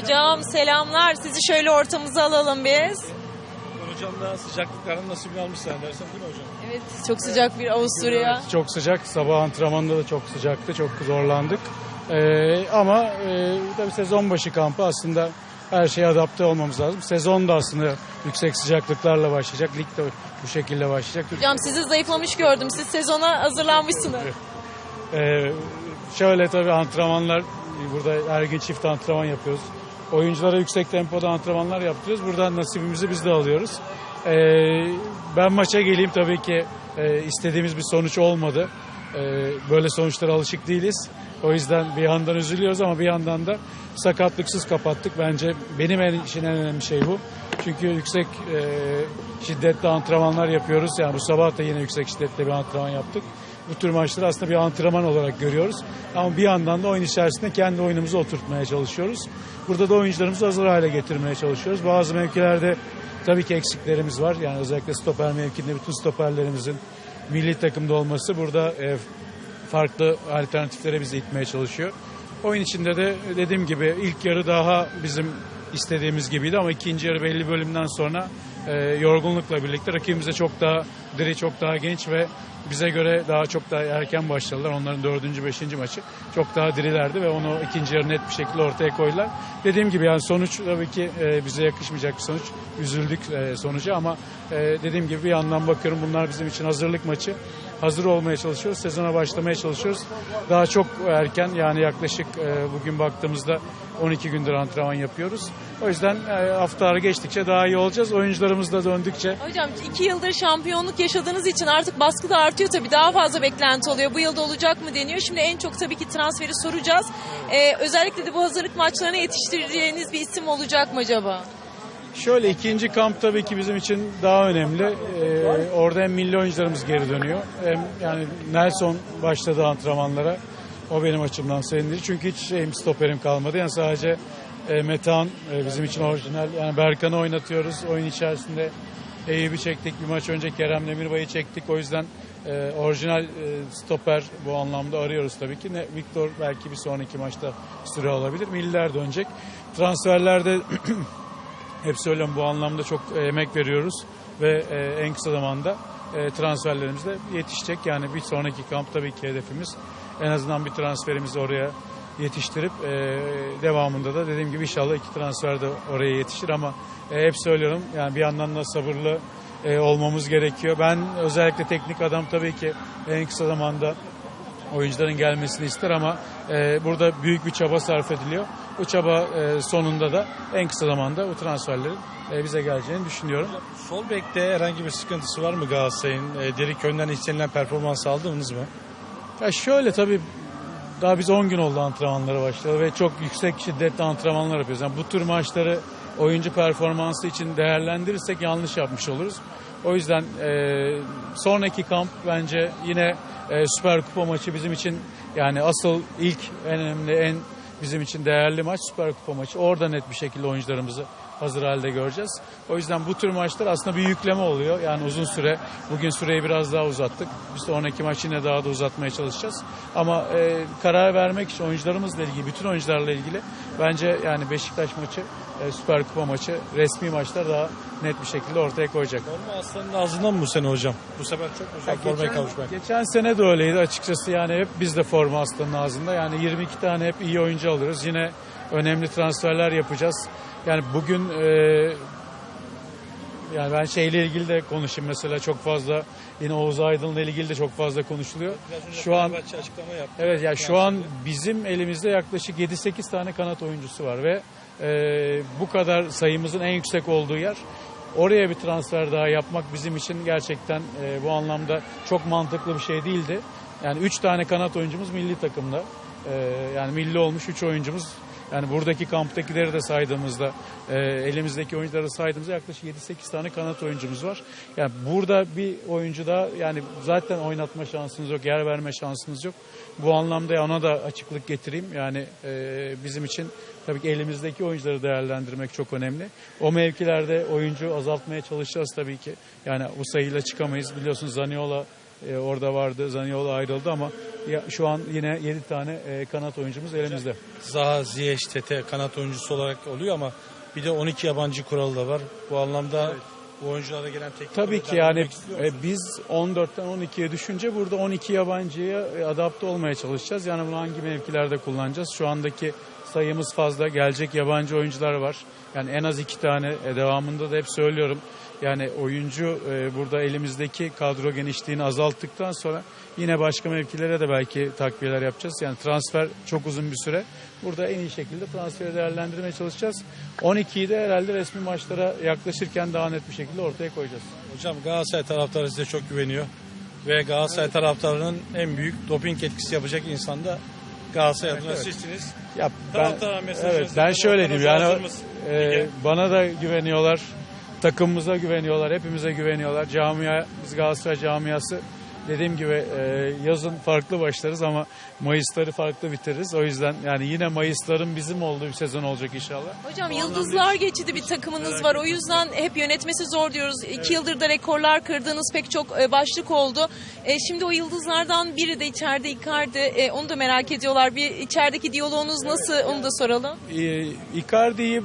Hocam selamlar. Sizi şöyle ortamıza alalım biz. Hocam da sıcaklıkların nasibini almışsın dersen değil mi hocam? Evet çok sıcak bir Avusturya. Çok sıcak. Sabah antrenmanda da çok sıcaktı. Çok zorlandık. Ee, ama e, tabii sezon başı kampı aslında her şeye adapte olmamız lazım. Sezon da aslında yüksek sıcaklıklarla başlayacak. Lig de bu şekilde başlayacak. Hocam sizi zayıflamış gördüm. Siz sezona hazırlanmışsınız. Ee, şöyle tabii antrenmanlar burada her gün çift antrenman yapıyoruz. Oyunculara yüksek tempoda antrenmanlar yaptırıyoruz. Buradan nasibimizi biz de alıyoruz. Ee, ben maça geleyim tabii ki e, istediğimiz bir sonuç olmadı. Ee, böyle sonuçlara alışık değiliz. O yüzden bir yandan üzülüyoruz ama bir yandan da sakatlıksız kapattık. Bence benim en, için en önemli şey bu. Çünkü yüksek e, şiddetli antrenmanlar yapıyoruz. Yani bu sabah da yine yüksek şiddetli bir antrenman yaptık bu tür maçları aslında bir antrenman olarak görüyoruz. Ama bir yandan da oyun içerisinde kendi oyunumuzu oturtmaya çalışıyoruz. Burada da oyuncularımızı hazır hale getirmeye çalışıyoruz. Bazı mevkilerde tabii ki eksiklerimiz var. Yani özellikle stoper mevkinde bütün stoperlerimizin milli takımda olması burada e, farklı alternatiflere bizi itmeye çalışıyor. Oyun içinde de dediğim gibi ilk yarı daha bizim istediğimiz gibiydi ama ikinci yarı belli bölümden sonra e, yorgunlukla birlikte rakibimize çok daha diri, çok daha genç ve bize göre daha çok daha erken başladılar. Onların dördüncü, beşinci maçı çok daha dirilerdi ve onu ikinci yarı net bir şekilde ortaya koydular. Dediğim gibi yani sonuç tabii ki e, bize yakışmayacak bir sonuç. Üzüldük e, sonuca ama e, dediğim gibi bir yandan bakıyorum bunlar bizim için hazırlık maçı. Hazır olmaya çalışıyoruz. Sezona başlamaya çalışıyoruz. Daha çok erken yani yaklaşık e, bugün baktığımızda 12 gündür antrenman yapıyoruz. O yüzden e, haftalar geçtikçe daha iyi olacağız. Oyuncularımız da döndükçe Hocam iki yıldır şampiyonluk yaşadığınız için artık baskı da artıyor tabii. Daha fazla beklenti oluyor. Bu yılda olacak mı deniyor. Şimdi en çok tabii ki transferi soracağız. Ee, özellikle de bu hazırlık maçlarına yetiştireceğiniz bir isim olacak mı acaba? Şöyle ikinci kamp tabii ki bizim için daha önemli. Ee, orada hem milli oyuncularımız geri dönüyor. Hem yani Nelson başladı antrenmanlara. O benim açımdan sevindirici. Çünkü hiç şeyim stoperim kalmadı. Yani sadece e, Metehan e, bizim için orijinal. Yani Berkan'ı oynatıyoruz. Oyun içerisinde Eyüp'ü çektik. Bir maç önce Kerem Demirbay'ı çektik. O yüzden e, orijinal e, stoper bu anlamda arıyoruz tabii ki. Ne, Victor belki bir sonraki maçta süre alabilir. Milliler dönecek. Transferlerde hep söylüyorum bu anlamda çok e, emek veriyoruz ve e, en kısa zamanda e, transferlerimiz de yetişecek. Yani bir sonraki kamp tabii ki hedefimiz en azından bir transferimizi oraya yetiştirip e, devamında da dediğim gibi inşallah iki transfer de oraya yetişir ama e, hep söylüyorum yani bir yandan da sabırlı e, olmamız gerekiyor. Ben özellikle teknik adam tabii ki en kısa zamanda oyuncuların gelmesini ister ama e, burada büyük bir çaba sarf ediliyor. Bu çaba e, sonunda da en kısa zamanda bu transferlerin e, bize geleceğini düşünüyorum. Sol bekte herhangi bir sıkıntısı var mı Galatasaray'ın? E, Deri Köy'den istenilen performans aldınız mı? Ya şöyle tabii daha biz 10 gün oldu antrenmanlara başladı ve çok yüksek şiddetli antrenmanlar yapıyoruz. Yani bu tür maçları oyuncu performansı için değerlendirirsek yanlış yapmış oluruz. O yüzden e, sonraki kamp bence yine e, Süper Kupa maçı bizim için yani asıl ilk en önemli en bizim için değerli maç Süper Kupa maçı. Orada net bir şekilde oyuncularımızı hazır halde göreceğiz. O yüzden bu tür maçlar aslında bir yükleme oluyor. Yani uzun süre. Bugün süreyi biraz daha uzattık. Bir sonraki maç yine daha da uzatmaya çalışacağız. Ama e, karar vermek için oyuncularımızla ilgili, bütün oyuncularla ilgili bence yani Beşiktaş maçı, e, Süper Kupa maçı, resmi maçlar daha net bir şekilde ortaya koyacak. Forma aslanın ağzından mı bu sene hocam? Bu sefer çok hocam formaya kavuşmak. geçen sene de öyleydi açıkçası yani hep biz de forma aslanın ağzında. Yani 22 tane hep iyi oyuncu alırız. Yine önemli transferler yapacağız. Yani bugün e, yani ben şeyle ilgili de konuşayım mesela çok fazla yine Oğuz Aydın'la ilgili de çok fazla konuşuluyor. Şu an açıklama yaptı. Evet ya şu an bizim elimizde yaklaşık 7-8 tane kanat oyuncusu var ve e, bu kadar sayımızın en yüksek olduğu yer. Oraya bir transfer daha yapmak bizim için gerçekten e, bu anlamda çok mantıklı bir şey değildi. Yani 3 tane kanat oyuncumuz milli takımda. E, yani milli olmuş 3 oyuncumuz. Yani buradaki kamptakileri de saydığımızda, e, elimizdeki oyuncuları saydığımızda yaklaşık 7-8 tane kanat oyuncumuz var. Yani burada bir oyuncu da yani zaten oynatma şansınız yok, yer verme şansınız yok. Bu anlamda ona da açıklık getireyim. Yani e, bizim için tabii ki elimizdeki oyuncuları değerlendirmek çok önemli. O mevkilerde oyuncu azaltmaya çalışacağız tabii ki. Yani bu sayıyla çıkamayız. Biliyorsunuz Zaniola e, orada vardı. Zaniolo ayrıldı ama ya, şu an yine 7 tane e, kanat oyuncumuz elimizde. Zaha, Ziyech, Tete kanat oyuncusu olarak oluyor ama bir de 12 yabancı kuralı da var. Bu anlamda bu oyunculara gelen teknik Tabii ki yani e, biz 14'ten 12'ye düşünce burada 12 yabancıya e, adapte olmaya çalışacağız. Yani bunu hangi mevkilerde kullanacağız? Şu andaki sayımız fazla. Gelecek yabancı oyuncular var. Yani en az iki tane e, devamında da hep söylüyorum. Yani oyuncu e, burada elimizdeki kadro genişliğini azalttıktan sonra yine başka mevkilere de belki takviyeler yapacağız. Yani transfer çok uzun bir süre. Burada en iyi şekilde transferi değerlendirmeye çalışacağız. 12'yi de herhalde resmi maçlara yaklaşırken daha net bir şekilde ortaya koyacağız. Hocam Galatasaray taraftarı size çok güveniyor. Ve Galatasaray taraftarının en büyük doping etkisi yapacak insan da Galatasaray adına evet. sizsiniz. Ya ben, evet, ben şöyle diyeyim yani e, bana da güveniyorlar, takımımıza güveniyorlar, hepimize güveniyorlar. Camia, biz Galatasaray camiası dediğim gibi e, yazın farklı başlarız ama Mayısları farklı bitiririz. O yüzden yani yine Mayısların bizim olduğu bir sezon olacak inşallah. Hocam yıldızlar geçidi bir takımınız var. O yüzden hep yönetmesi zor diyoruz. İki yıldır da rekorlar kırdığınız pek çok e, başlık oldu. E, Şimdi o yıldızlardan biri de içeride Icardi. E, Onu da merak ediyorlar. Bir içerideki diyaloğunuz nasıl onu da soralım. E, Icardi'yi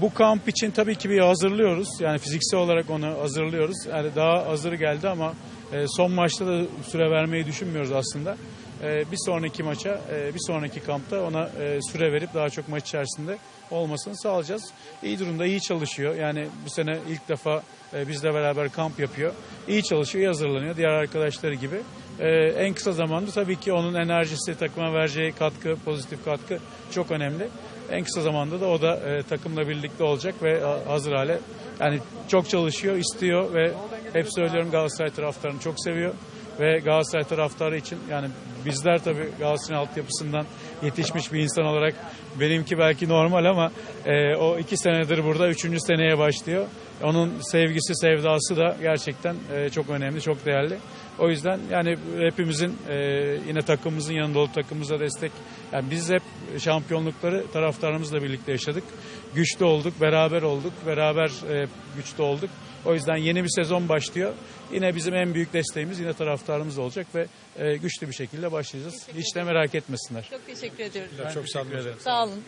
bu kamp için tabii ki bir hazırlıyoruz. Yani fiziksel olarak onu hazırlıyoruz. Yani daha hazır geldi ama e, son maçta da süre vermeyi düşünmüyoruz aslında. E, bir sonraki maça, e, bir sonraki kampta ona süre verip daha çok maç içerisinde olmasını sağlayacağız. İyi durumda, iyi çalışıyor. Yani bu sene ilk defa bizle beraber kamp yapıyor. İyi çalışıyor, iyi hazırlanıyor diğer arkadaşları gibi. E, en kısa zamanda tabii ki onun enerjisi, takıma vereceği katkı, pozitif katkı çok önemli. En kısa zamanda da o da e, takımla birlikte olacak ve hazır hale yani çok çalışıyor, istiyor ve hep söylüyorum Galatasaray taraftarını çok seviyor ve Galatasaray taraftarı için yani bizler tabii Galatasaray altyapısından yetişmiş bir insan olarak benimki belki normal ama e, o iki senedir burada üçüncü seneye başlıyor. Onun sevgisi, sevdası da gerçekten e, çok önemli, çok değerli. O yüzden yani hepimizin e, yine takımımızın yanında olup takımımıza destek. Yani biz hep şampiyonlukları taraftarımızla birlikte yaşadık. Güçlü olduk, beraber olduk, beraber e, güçlü olduk. O yüzden yeni bir sezon başlıyor. Yine bizim en büyük desteğimiz yine taraftarımız olacak ve e, güçlü bir şekilde başlayacağız. Hiç de merak etmesinler. Çok teşekkür ediyoruz. Çok sağ olun. Sağ olun.